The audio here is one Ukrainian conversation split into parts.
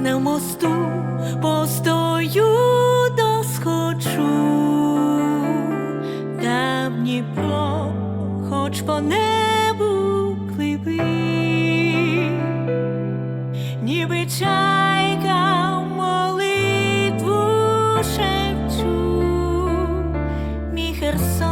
на мосту постою досхочу, там ні про хоч по небу клипи, ніби чайка молитву шепчу, мій Херсон.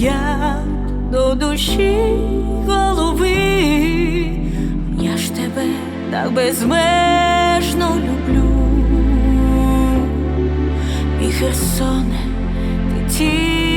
я до душі голови, я ж тебе так безмежно люблю, і Херсоне ти.